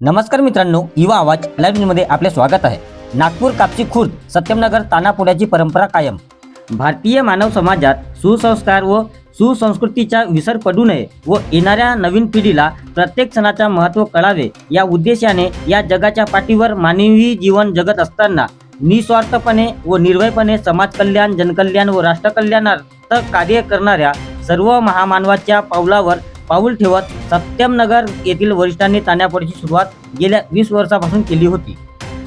नमस्कार मित्रांनो युवा आवाज लाईव्ह न्यूजमध्ये आपले स्वागत आहे. नागपूर कापसी खुर्द सत्यमनगर तानापुड्याची परंपरा कायम. भारतीय मानव समाजात सुसंस्कार व सुसंस्कृतीचा विसर पडू नये व येणाऱ्या नवीन पिढीला प्रत्येक सणाचा महत्त्व कळावे या उद्देशाने या जगाच्या पाठीवर मानवी जीवन जगत असताना निस्वार्थपणे व निर्भयपणे समाजकल्याण जनकल्याण व राष्ट्रकल्याणार्थ कार्य करणाऱ्या सर्व महामानवाच्या पावलावर पाऊल ठेवत सत्यमनगर येथील वरिष्ठांनी ताण्यापडीची सुरुवात गेल्या वीस वर्षापासून केली होती.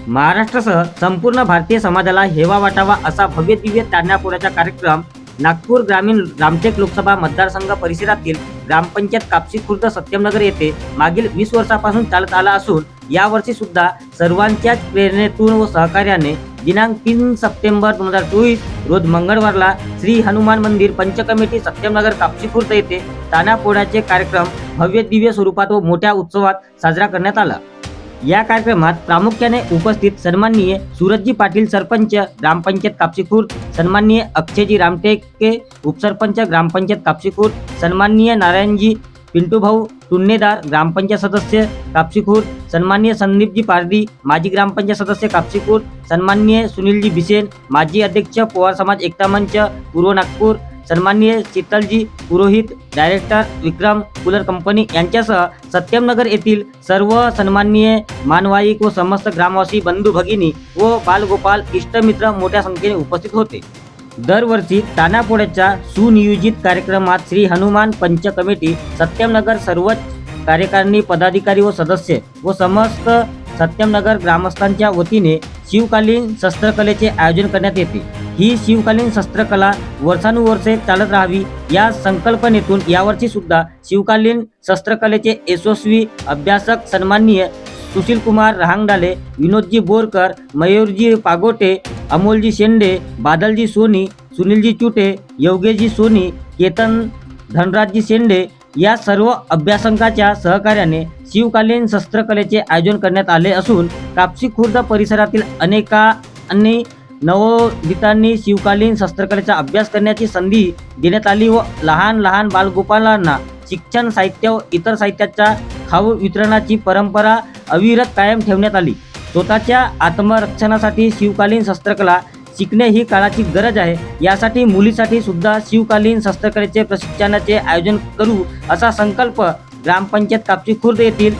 महाराष्ट्रासह संपूर्ण भारतीय समाजाला हेवा वाटावा असा भव्य दिव्य ताण्यापोळ्याचा कार्यक्रम नागपूर ग्रामीण रामटेक लोकसभा मतदारसंघ परिसरातील ग्रामपंचायत कापसी खुर्द सत्यमनगर येथे मागील वीस वर्षापासून चालत आला असून यावर्षी सुद्धा सर्वांच्याच प्रेरणेतून व सहकार्याने दिनांक तीन सप्टेंबर दोन हजार चोवीस रोज मंगळवारला श्री हनुमान मंदिर पंचकमिटी सत्यमनगर कापसी खुर्द येथे तानापोळ्याचे कार्यक्रम भव्य दिव्य स्वरूपात व मोठ्या उत्सवात साजरा करण्यात आला. या कार्यक्रमात प्रामुख्याने उपस्थित सन्माननीय सूरजजी पाटील सरपंच ग्रामपंचायत कापशीखुर्द सन्माननीय अक्षयजी रामटेके उपसरपंच ग्रामपंचायत कापशीखुर्द सन्माननीय नारायणजी पिंटू भाऊ तुन्नेदार ग्रामपंचायत सदस्य कापसीखुर्द सन्मान्य सन्माननीय संदीपजी पारदी माजी ग्रामपंचायत सदस्य कापसीखुर्द सन्माननीय सुनीलजी बिसेन माजी अध्यक्ष पवार समाज एकता मंच पूर्व नागपूर सन्माननीय Sheetalji Purohit director Vikram cooler company यांच्यासह सत्यमनगर येथील सर्व सन्माननीय मानवाईक व समस्त ग्रामवासी बंधू भगिनी व बालगोपाल इष्टमित्र मोठ्या संख्येने उपस्थित होते. दरवर्षी तानापोळ्याच्या सुनियोजित कार्यक्रमात श्री हनुमान पंच कमिटी सत्यमनगर सर्वच कार्यकारिणी पदाधिकारी व सदस्य व समस्त सत्यमनगर ग्रामस्थांच्या वतीने शिवकालीन शस्त्रकलेचे आयोजन करण्यात येते. ही शिवकालीन शस्त्रकला वर्षानुवर्षे चालत राहावी या संकल्पनेतून यावर्षी सुद्धा शिवकालीन शस्त्रकलेचे यशस्वी अभ्यासक सन्माननीय सुशील कुमार रहांगडाले विनोदजी बोरकर मयूरजी पागोटे अमोलजी शेंडे बादलजी सोनी सुनीलजी चुटे योगेशजी सोनी केतन धनराजजी शेंडे या सर्व अभ्यासकांच्या सहकार्याने शिवकालीन शस्त्रकलेचे आयोजन करण्यात आले असून कापसी खुर्द परिसरातील अनेकांनी नवोदितांनी शिवकालीन शस्त्रकलेचा अभ्यास करण्याची संधी देण्यात आली व लहान लहान बालगोपालांना शिक्षण साहित्य व इतर साहित्याच्या खाऊ वितरणाची परंपरा अविरत कायम ठेवण्यात आली. स्वतःच्या आत्मरक्षणासाठी शिवकालीन शस्त्रकला शिकणे ही काळाची गरज आहे. यासाठी मुलीसाठी सुद्धा शिवकालीन शस्त्रकलेचे प्रशिक्षणाचे आयोजन करू असा संकल्प ग्रामपंचायत कापसी खुर्द येथील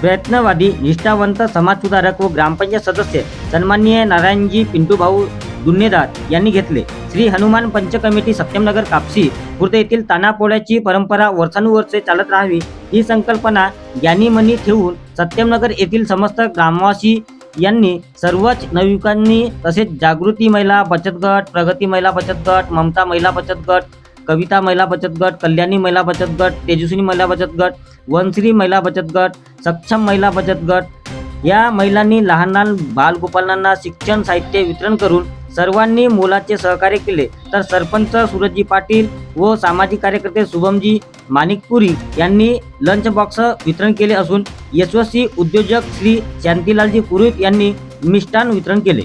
प्रयत्नवादी निष्ठावंत समाजसुधारक व ग्रामपंचायत सदस्य सन्माननीय नारायणजी पिंटूभाऊ दुन्नेदार यांनी घेतले. श्री हनुमान पंच कमिटी सत्यमनगर कापसी खुर्द येथील तानापोळ्याची परंपरा वर्षानुवर्षे चालत राहावी ही संकल्पना ज्ञानीमनी ठेवून सत्यमनगर येथील समस्त ग्रामवासी यांनी सर्वच नवयुवकांनी तसेच जागृती महिला बचत गट प्रगती महिला बचत गट ममता महिला बचत गट कविता महिला बचत गट कल्याणी महिला बचत गट तेजस्विनी महिला बचत गट वनश्री महिला बचत गट सक्षम महिला बचत गट या महिलांनी लहान लहान बालगोपालांना शिक्षण साहित्य वितरण करून सर्वांनी मोलाचे सहकार्य केले. तर सरपंच सूरजजी पाटील व सामाजिक कार्यकर्ते शुभमजी माणिकपुरी यांनी लंच बॉक्स वितरण केले असून यशस्वी उद्योजक श्री शांतीलालजी पुरोहित यांनी मिष्टान वितरण केले.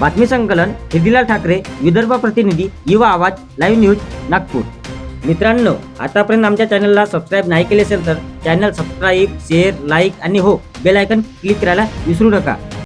बातमी संकलन हिदिलाल ठाकरे विदर्भ प्रतिनिधी युवा आवाज लाईव्ह न्यूज नागपूर. मित्रांनो आतापर्यंत आमच्या चॅनलला सबस्क्राईब नाही केले असेल तर चॅनल सबस्क्राईब शेअर लाईक आणि हो बेल आयकन क्लिक करायला विसरू नका.